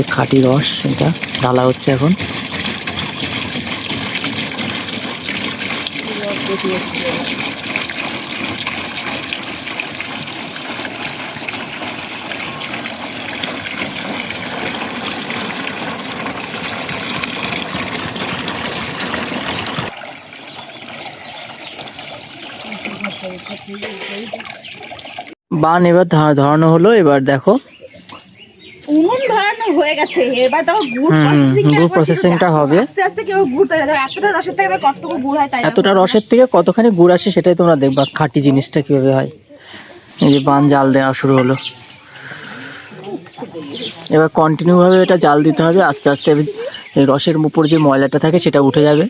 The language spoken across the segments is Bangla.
যে খাঁটি রস এটা ঢালা হচ্ছে এখন। বান এবার ধরানো হলো এবার দেখো। হয়ে গেছে। এবার তো গুড় হুম, প্রসেসিং গুড় processing হবে। আস্তে আস্তে কেউ গুড় তৈরি হবে এতটা রসের থেকে এবার কতটুকু গুড় হয় তাই এতটা রসের থেকে কতখানি গুড় আসে সেটাই তোমরা দেখবা খাঁটি জিনিসটা কীভাবে হয়। এই যে বান জাল দেওয়া শুরু হলো। এবার কন্টিনিউ ভাবে এটা জাল দিতে হবে। আস্তে আস্তে এই রসের উপর যে ময়লাটা থাকে সেটা উঠে যাবে।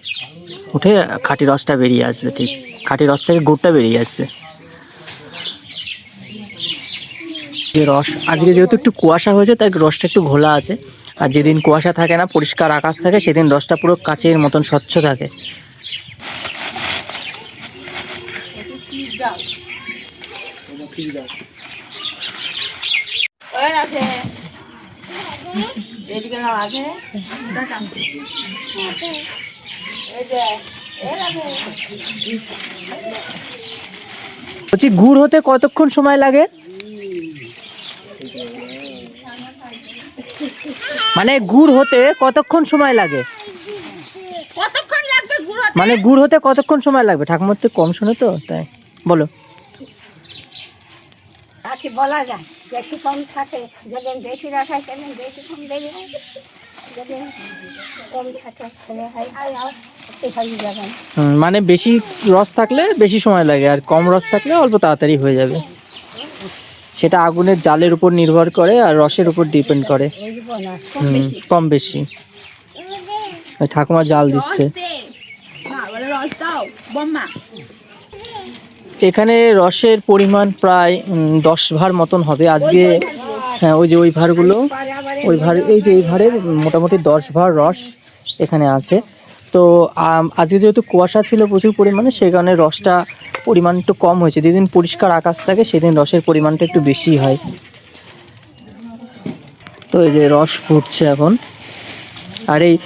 উঠে খাঁটি রসটা বেরিয়ে আসবে ঠিক। খাঁটি রস থেকে গুড়টা বেরিয়ে আসবে। যে রস। আজকে যেহেতু একটু কুয়াশা হয়েছে, তাই রসটা একটু ঘোলা আছে। আর যেদিন কুয়াশা থাকে না, পরিষ্কার আকাশ থাকে, সেদিন রসটা পুরো কাচের মতন স্বচ্ছ থাকে। বলছি, গুড় হতে কতক্ষণ সময় লাগে? মানে গুড় হতে কতক্ষণ সময় লাগে? কতক্ষণ লাগবে গুড় হতে? মানে গুড় হতে কতক্ষণ সময় লাগবে? ঠাকুমার তো কম শোনে তো তাই। বলো। যায় বেশি কম থাকে যেদিন বেশি সেদিন বেশি কম দেবে। মানে বেশি রস থাকলে বেশি সময় লাগে আর কম রস থাকলে অল্প তাড়াতাড়ি হয়ে যাবে। সেটা আগুনের জালের উপর নির্ভর করে আর রসের উপর ডিপেন্ড করে। কম বেশি। ঠাকুমা জাল দিচ্ছে। এখানে রসের পরিমাণ প্রায় দশ ভার মতন হবে। আজকে হ্যাঁ ওই যে ওই ভারগুলো, ওই ভার, এই যে এই ভারের মোটামুটি দশ ভার রস এখানে আছে। তো আজকে যেহেতু কুয়াশা ছিল প্রচুর পরিমাণে, সেই কারণে রসটা পরিমাণ একটু কম হয়েছে। যেদিন পরিষ্কার আকাশ থাকে, সেদিন রসের পরিমাণটা একটু বেশি হয়। তো এই যে রস ফুটছে এখন। আর এই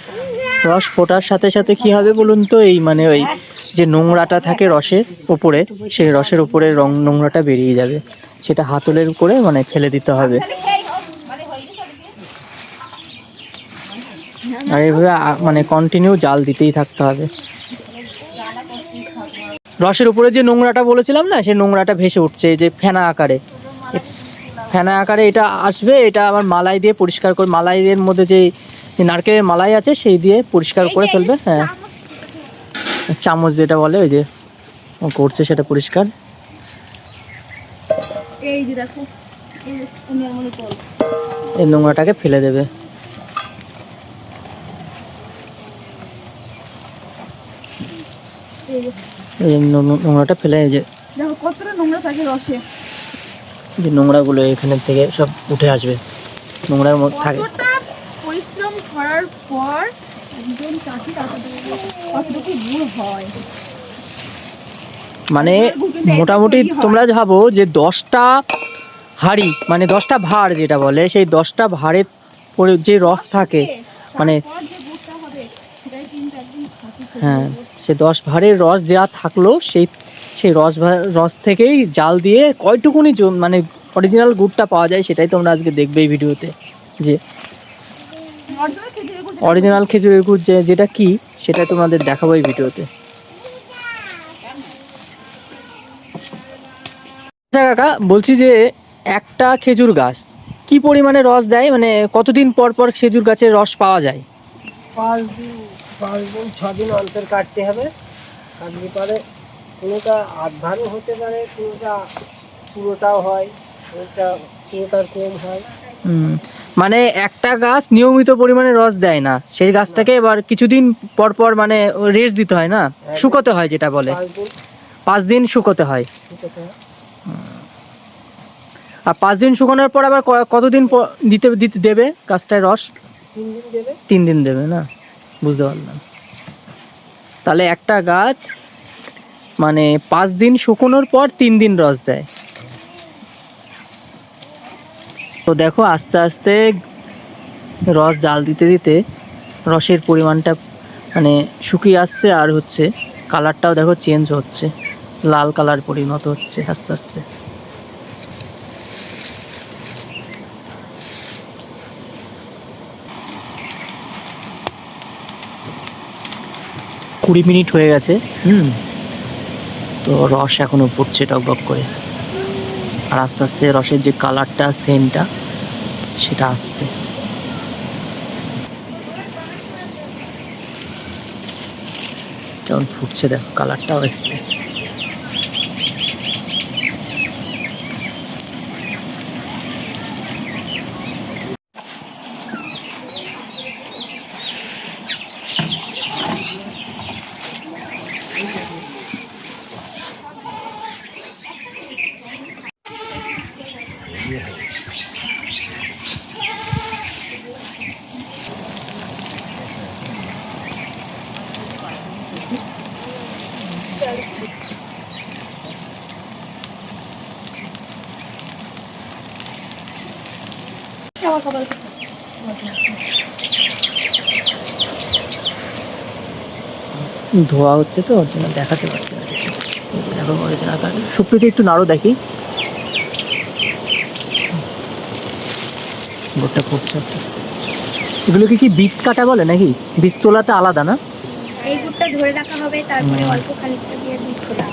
রস ফোটার সাথে সাথে কি হবে বলুন তো? এই মানে ওই যে নোংরাটা থাকে রসের উপরে, সেই রসের উপরে রং নোংরাটা বেরিয়ে যাবে। সেটা হাতলের উপরে মানে ফেলে দিতে হবে। আর এইভাবে আ- মানে কন্টিনিউ জাল দিতেই থাকতে হবে। রসের উপরে যে নোংরাটা বলেছিলাম না সেই নোংরাটা ভেসে উঠছে এই যে ফেনা আকারে। ফেনা আকারে এটা আসবে এটা আবার মালাই দিয়ে পরিষ্কার করে মালাইয়ের মধ্যে যে নারকেলের মালাই আছে সেই দিয়ে পরিষ্কার করে ফেলবে হ্যাঁ। চামচ যেটা বলে ওই যে ও করছে সেটা পরিষ্কার। এই যে দেখো এই নোংরাটাকে ফেলে দেবে। এই এই নোংরাটা ফেলে যে দেখো কতটা নোংরা থাকে রসে। যে নোংরাগুলো এখানে থেকে সব উঠে আসবে। নোংরার মধ্যে থাকে পরিশ্রম করার পর একজন চাষি কতটুকু কতটুকু হয়। মানে মোটামুটি তোমরা ভাবো যে দশটা হাড়ি মানে দশটা ভাঁড় যেটা বলে সেই দশটা ভাঁড়ের পরে যে রস থাকে মানে তারপর যে গুড়টা হবে সেটাই কিন্তু একদম খাঁটি করে হ্যাঁ সে দশ ভাঁড়ের রস দেওয়া থাকল সেই সেই রস রস থেকেই জাল দিয়ে কয়টুকুনি মানে অরিজিনাল গুড়টা পাওয়া যায় সেটাই তোমরা আজকে দেখবে এই ভিডিওতে। যে অরিজিনাল খেজুরের গুড় যে যেটা কি সেটা তোমাদের দেখাবো এই ভিডিওতে। আচ্ছা কাকা বলছি যে একটা খেজুর গাছ কি পরিমাণে রস দেয়? মানে কতদিন পর পর খেজুর গাছের রস পাওয়া যায়? পাঁচ দিন। পাঁচ দিন ছ দিন অন্তর কাটতে হবে। কাটলে পরে কোনোটা আধ ভারও হতে পারে কোনোটা পুরোটাও হয় কোনোটা পুরোটার কম হয়। মানে একটা গাছ নিয়মিত পরিমাণে রস দেয় না। সেই গাছটাকে এবার কিছুদিন পর পর মানে রেস্ট দিতে হয় না? শুকোতে হয় যেটা বলে। পাঁচ দিন। শুকোতে হয়। আর পাঁচ দিন শুকানোর পর আবার কতদিন দিতে দিতে দেবে গাছটায় রস? তিন দিন দেবে। তিন দিন দেবে না? বুঝতে পারলাম। তাহলে একটা গাছ মানে পাঁচ দিন শুকোনোর পর তিন দিন রস দেয়। তো দেখো আস্তে আস্তে রস জাল দিতে দিতে রসের পরিমাণটা মানে শুকিয়ে আসছে আর হচ্ছে কালারটাও দেখো চেঞ্জ হচ্ছে। লাল কালার পরিণত হচ্ছে আস্তে আস্তে। কুড়ি মিনিট হয়ে গেছে। হুম। তো রস এখনও পড়ছে টকবক করে। আর আস্তে আস্তে রসের যে কালারটা সেন্টটা সেটা আসছে। যখন ফুটছে দেখ কালারটাও এসছে। ধোয়া হচ্ছে তো ওর জন্য দেখাতে পারছি না দেখো সুপ্রিতে একটু নাড়ো দেখি। গোটা ফুটছে এগুলোকে কি বীজ কাটা বলে নাকি? বীজ তোলাটা আলাদা না? এই গুড়টা ধরে রাখা হবে তারপরে অল্প খানিকটা দিয়ে বীজ তোলা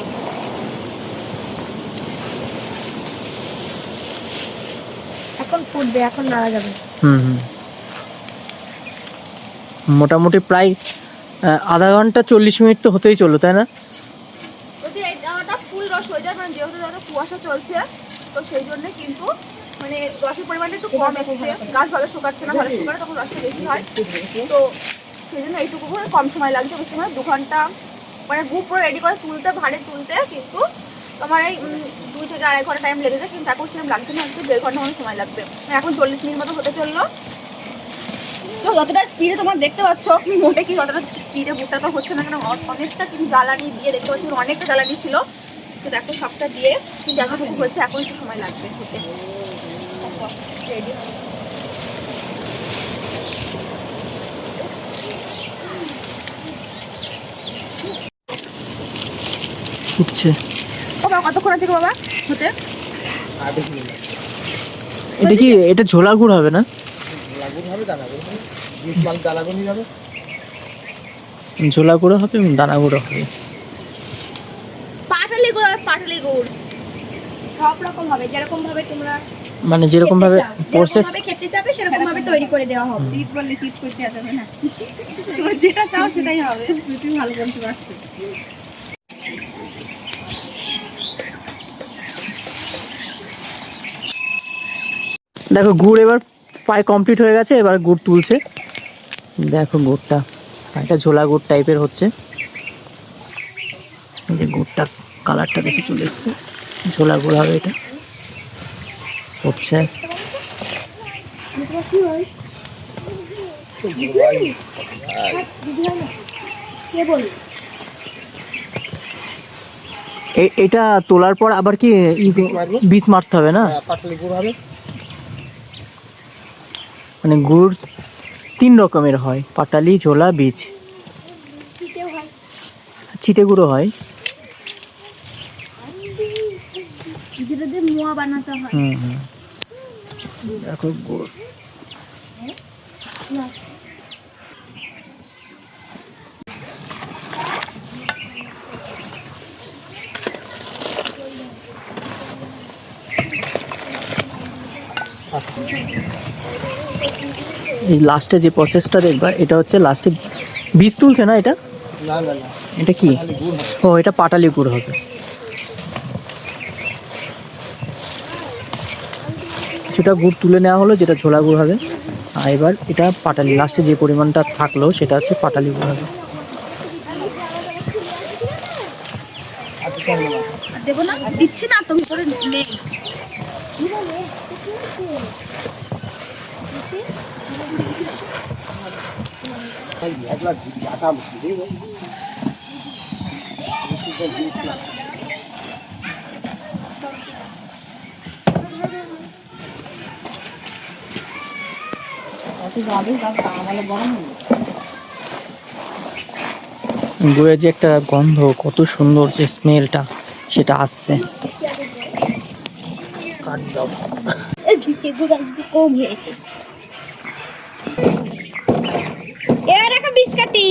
এখন ফুটবে এখন নাড়া যাবে। হুম হুম। মোটামুটি প্রায় আধা ঘণ্টা চল্লিশ মিনিট তো হতেই চলল তাই না? যদি এই দানাটা ফুল রস হয়ে যায় মানে যেহেতু যত কুয়াশা চলছে তো সেই জন্য কিন্তু মানে রসের পরিমাণটা একটু কম এসছে। গাছ ভালো শুকাচ্ছে না ভালো শুকালে তখন রসটা বেশি হয়। তো সেই জন্য এইটুকু করে কম সময় লাগছে বেশি সময় দু ঘণ্টা মানে গুপ পুরো রেডি করে তুলতে ভাড়ে তুলতে কিন্তু তোমার এই দুই থেকে আড়াই ঘণ্টা টাইম লেগে যায়, কিন্তু এখন সেরকম লাগছে না একটু দেড় ঘণ্টা মতো সময় লাগবে। মানে এখন চল্লিশ মিনিট মতো হতে চলল। তো যতটা স্পিডে তোমার দেখতে পাচ্ছ, মোটে কি যতটা স্পিডে তো হচ্ছে না কেন অনেকটা কিন্তু জ্বালানি দিয়ে দেখতে পাচ্ছি অনেকটা জ্বালানি ছিল। তো দেখো সবটা দিয়ে, কিন্তু এতটুকু হচ্ছে, এখন একটু সময় লাগবে হতে বাবা কতক্ষণ আছে বাবা? হতে? আধা কিলো লাগবে এটা কি এটা ঝোলা গুড় হবে না? যাবে ঝোলা গুঁড়ো হবে। দানা গুঁড়ো হবে। পাটালি গুড় হবে, পাটালি গুড় সব রকম হবে যেরকম ভাবে তোমরা মানে যেরকম ভাবে প্রসেস খেতে চাবে সেরকম ভাবে তৈরি করে দেওয়া হবে। চিট বললে চিট করতে যাবে না। তোমার যেটা চাও সেটাই হবে। তুমি ভালো বলতে পারছ দেখো গুড় এবার প্রায় কমপ্লিট হয়ে গেছে এবার গুড় তুলছে। দেখো গুড়টা একটা ঝোলা গুড় টাইপের হচ্ছে। এই যে গুড়টা কালারটা দেখে চলে এসছে। ঝোলা গুড় হবে এটা। হচ্ছে এটা তোলার পর আবার কি। বীজ মারতে হবে না? পাতলি গুঁড়ো হবে। মানে গুড় তিন রকমের হয়, পাটালি, ঝোলা, বীজ। চিটে গুঁড়ো হয়। যেটা দিয়ে মোয়া বানাতে হয় হুম হুম। দেখো গুড়। এই লাস্টে যে প্রসেসটা দেখবা এটা হচ্ছে লাস্টে বীজ তুলছে না এটা? না না না। এটা কি? ও এটা পাটালি গুড় হবে। কিছুটা গুড় তুলে নেওয়া হলো যেটা ঝোলা গুড় হবে। আর এবার এটা পাটালি লাস্টে যে পরিমাণটা থাকল সেটা হচ্ছে পাটালি গুড় হবে। দেবো না? দিচ্ছি না তো ভিতরে নেই গুড়ের যে একটা গন্ধ কত সুন্দর যে স্মেলটা সেটা আসছে। কাট দাও কম হয়েছে এবার একটা বিস্কাটি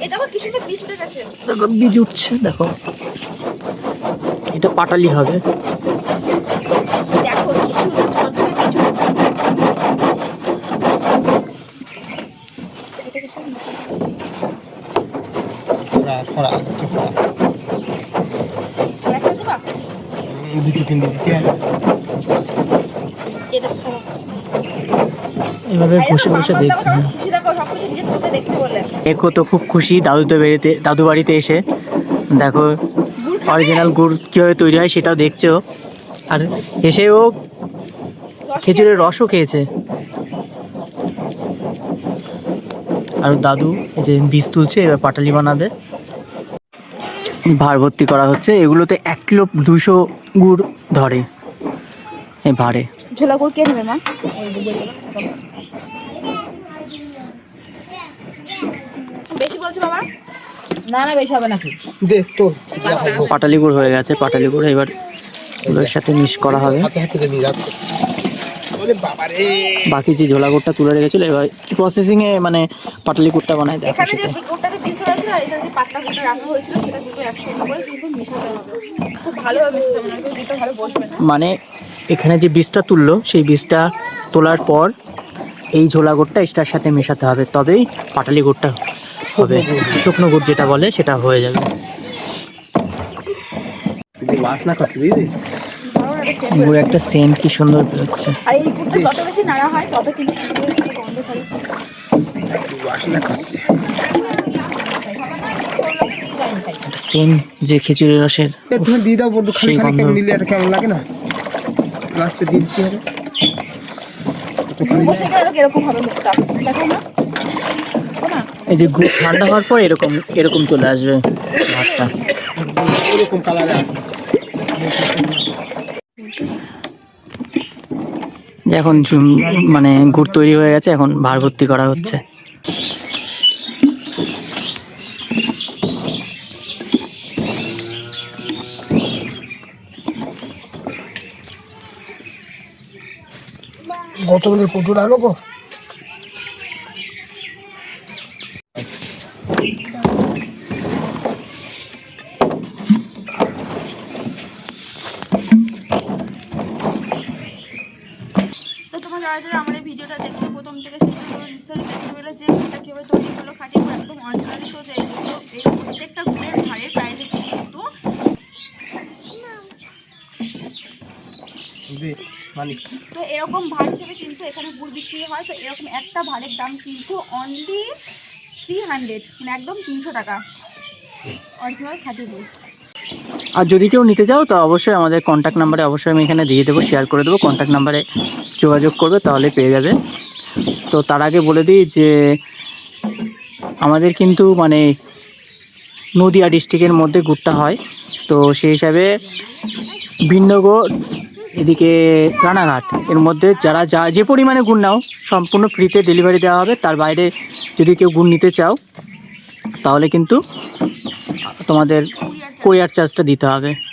এই দেখো বীজ উঠছে দেখো। এটা পাটালি হবে। দুটো দিতে এভাবে বসে বসে দেখতে দেখো, খুশি দেখো সবকিছু নিজের চোখে দেখছে বলে একো তো খুব খুশি দাদুতে বেড়িতে, দাদু বাড়িতে এসে। দেখো অরিজিনাল গুড় কীভাবে তৈরি হয় সেটাও দেখছ। আর এসে ও রস খেজুরের রসও খেয়েছে। আর দাদু যে বীজ তুলছে, এবার পাটালি বানাবে। ভার ভর্তি করা হচ্ছে, এগুলোতে এক কিলো দুশো গুড় ধরে। এই ভারে। ঝোলা গুড় কে নেবে মা বেশি বলছো বাবা? না না বেশি হবে নাকি দেখ তো পাটালি গুড় হয়ে গেছে পাটালি গুড় এবার গুড়ের সাথে মিক্স করা হবে। দিয়ে বাকি যে ঝোলা গুড়টা তুলে রেখেছিল এবার প্রসেসিং এ মানে পাটালি গুড়টা বানায় দেখো এখানে যে গুড়টাতে বীজ ধরা ছিল আর এখানে যে পাতলা গুড়টা রাখা হয়েছিল সেটা দুটো একসঙ্গে করে কিন্তু মেশাতে হবে। খুব ভালোভাবে মেশাতে হবে নয়তো দুটো ভালো বসবে না। মানে এখানে যে বীজটা তুললো সেই বীজটা তোলার পর এই ঝোলা গুড়টা এটার সাথে মেশাতে হবে তবেই পাটালি গুড়টা হবে। শুকনো গুড় যেটা বলে সেটা হয়ে যাবে। গুড় একটা সেন্ট কি সুন্দর বেরোচ্ছে। আর হয় একটা সেন্ট যে খেজুরের রসের তুমি দিয়ে দাও বড্ড খালি খালি কেমন। নিলে এটা কেমন লাগে না? লাস্টে দিয়ে দিচ্ছি হবে বসে গেলে এরকম হবে মুখটা? দেখো না। এই যে গুড় ঠান্ডা হওয়ার পর এরকম এরকম চলে আসবে ভাতটা। এরকম কালারে এখন মানে গুড় তৈরি হয়ে গেছে এখন ভার ভর্তি করা হচ্ছে। গতকালে প্রচুর আলো গো। তো এরকম ভাড় হিসেবে কিন্তু এখানে গুড় বিক্রি হয়। তো এরকম একটা ভাড়ের দাম কিন্তু অনলি থ্রি হান্ড্রেড মানে একদম তিনশো টাকা। অরিজিনাল খাঁটি গুড়। আর যদি কেউ নিতে চাও তো অবশ্যই আমাদের কন্ট্যাক্ট নাম্বারে অবশ্যই আমি এখানে দিয়ে দেবো শেয়ার করে দেবো। কন্ট্যাক্ট নাম্বারে যোগাযোগ করবে তাহলে পেয়ে যাবে। তো তার আগে বলে দিই যে আমাদের কিন্তু মানে নদিয়া ডিস্ট্রিক্টের মধ্যে গুড়টা হয়। তো সেই হিসাবে ভিন্নগর এদিকে রানাঘাট। এর মধ্যে যারা যা যে পরিমাণে গুড় নাও, সম্পূর্ণ ফ্রিতে ডেলিভারি দেওয়া হবে। তার বাইরে যদি কেউ গুড় নিতে চাও, তাহলে কিন্তু তোমাদের কোরিয়ার চার্জটা দিতে হবে।